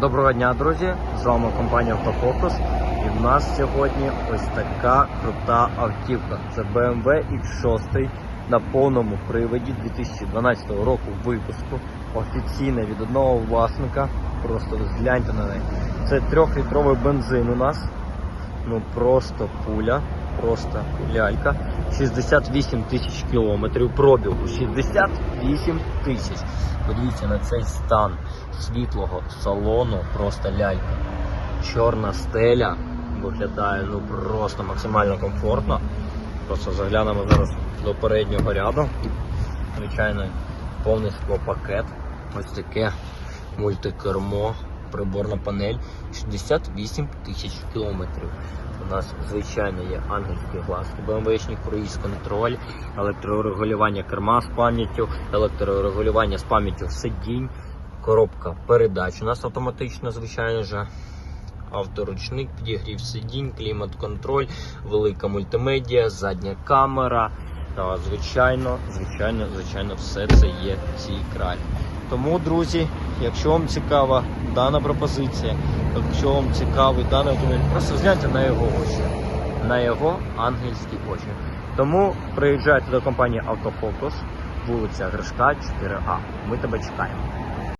Доброго дня, друзі! З вами компанія Автофокус. І в нас сьогодні ось така крута автівка. Це BMW X6 на повному приводі 2012 року випуску. Офіційна від одного власника. Просто згляньте на неї. Це трьохлітровий бензин у нас. Ну просто пуля, просто лялька. 68 тисяч кілометрів пробігу. 68 тисяч. Подивіться на цей стан світлого салону, просто лялька. Чорна стеля виглядає ну просто максимально комфортно. Просто заглянемо зараз до переднього ряду. Звичайно, повний склопакет. Ось таке мультикермо, приборна панель. 68 тисяч кілометрів. У нас, звичайно, є ангельські глазки, BMW-шні круїз контроль, електрорегулювання керма з пам'яттю, електрорегулювання з пам'яттю сидінь, коробка передач. У нас автоматично, звичайно ж. Авторучник, підігрів сидінь, клімат-контроль, велика мультимедіа, задня камера. Та, звичайно, звичайно, звичайно, все це є в цій кралі. Тому, друзі, якщо вам цікава дана пропозиція, якщо вам цікавий даний автомобіль, просто згляньте на його очі, на його ангельські очі. Тому приїжджайте до компанії Автофокус, вулиця Гришка, 4А. Ми тебе чекаємо.